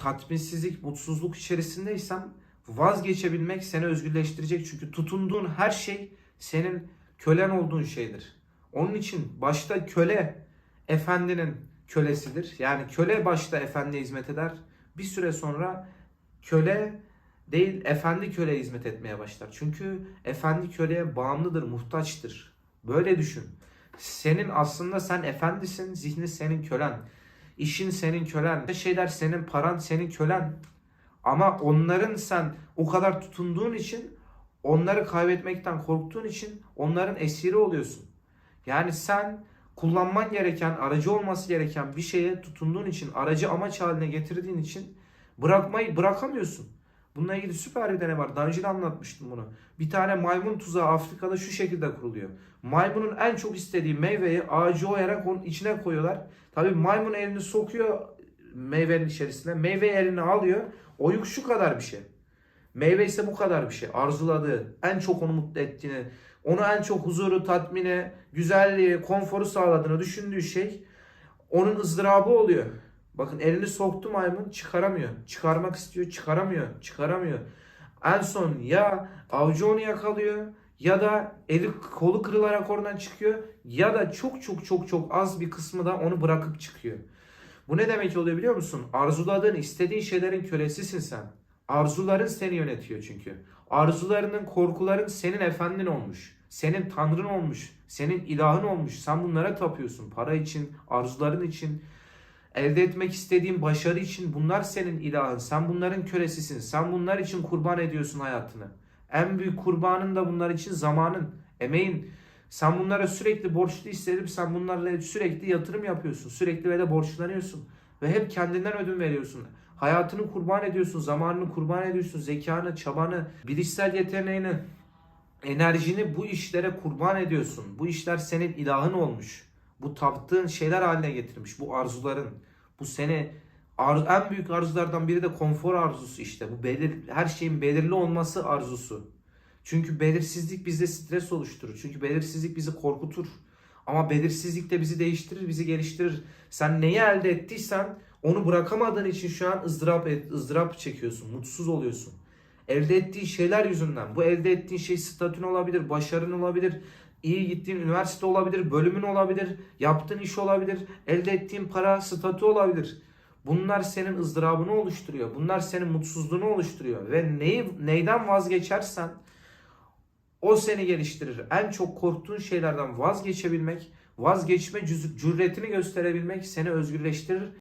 tatminsizlik, mutsuzluk içerisindeysen vazgeçebilmek seni özgürleştirecek. Çünkü tutunduğun her şey senin kölen olduğun şeydir. Onun için başta köle efendinin kölesidir. Yani köle başta efendiye hizmet eder. Bir süre sonra köle değil efendi köleye hizmet etmeye başlar. Çünkü efendi köleye bağımlıdır, muhtaçtır. Böyle düşün. Senin aslında sen efendisin, zihni senin kölen. İşin senin kölen. Şeyler senin paran, senin kölen. Ama onların sen o kadar tutunduğun için, onları kaybetmekten korktuğun için onların esiri oluyorsun. Yani sen kullanman gereken, aracı olması gereken bir şeye tutunduğun için, aracı amaç haline getirdiğin için bırakmayı bırakamıyorsun. Bununla ilgili süper bir deney var. Daha önce de anlatmıştım bunu. Bir tane maymun tuzağı Afrika'da şu şekilde kuruluyor. Maymunun en çok istediği meyveyi ağacı oyarak onun içine koyuyorlar. Tabii maymun elini sokuyor meyvenin içerisine. Meyve elini alıyor. Oyuk şu kadar bir şey. Meyve ise bu kadar bir şey. Arzuladığı, en çok onu mutlu ettiğini, onu en çok huzuru, tatmini, güzelliği, konforu sağladığını düşündüğü şey onun ızdırabı oluyor. Bakın elini soktu maymun çıkaramıyor. Çıkarmak istiyor çıkaramıyor. Çıkaramıyor. En son ya avcı onu yakalıyor ya da eli kolu kırılarak oradan çıkıyor ya da çok çok çok çok az bir kısmı da onu bırakıp çıkıyor. Bu ne demek oluyor biliyor musun? Arzuladığın, istediğin şeylerin kölesisin sen. Arzuların seni yönetiyor çünkü. Arzularının, korkuların senin efendin olmuş. Senin tanrın olmuş. Senin ilahın olmuş. Sen bunlara tapıyorsun. Para için, arzuların için, elde etmek istediğin başarı için bunlar senin ilahın. Sen bunların kölesisin. Sen bunlar için kurban ediyorsun hayatını. En büyük kurbanın da bunlar için zamanın, emeğin. Sen bunlara sürekli borçlu hissedip sen bunlarla sürekli yatırım yapıyorsun. Sürekli de borçlanıyorsun. Ve hep kendinden ödün veriyorsun. Hayatını kurban ediyorsun, zamanını kurban ediyorsun, zekanı, çabanı, bilişsel yeteneğini, enerjini bu işlere kurban ediyorsun. Bu işler senin ilahın olmuş. Bu taptığın şeyler haline getirmiş. Bu arzuların. Bu seni ar- en büyük arzulardan biri de konfor arzusu işte. Bu belir her şeyin belirli olması arzusu. Çünkü belirsizlik bizde stres oluşturur. Çünkü belirsizlik bizi korkutur. Ama belirsizlik de bizi değiştirir, bizi geliştirir. Sen neyi elde ettiysen onu bırakamadığın için şu an ızdırap, ızdırap çekiyorsun, mutsuz oluyorsun. Elde ettiğin şeyler yüzünden. Bu elde ettiğin şey statün olabilir, başarın olabilir, iyi gittiğin üniversite olabilir, bölümün olabilir, yaptığın iş olabilir, elde ettiğin para, statü olabilir. Bunlar senin ızdırabını oluşturuyor. Bunlar senin mutsuzluğunu oluşturuyor. Ve neyi, neyden vazgeçersen o seni geliştirir. En çok korktuğun şeylerden vazgeçebilmek, vazgeçme cüretini gösterebilmek seni özgürleştirir.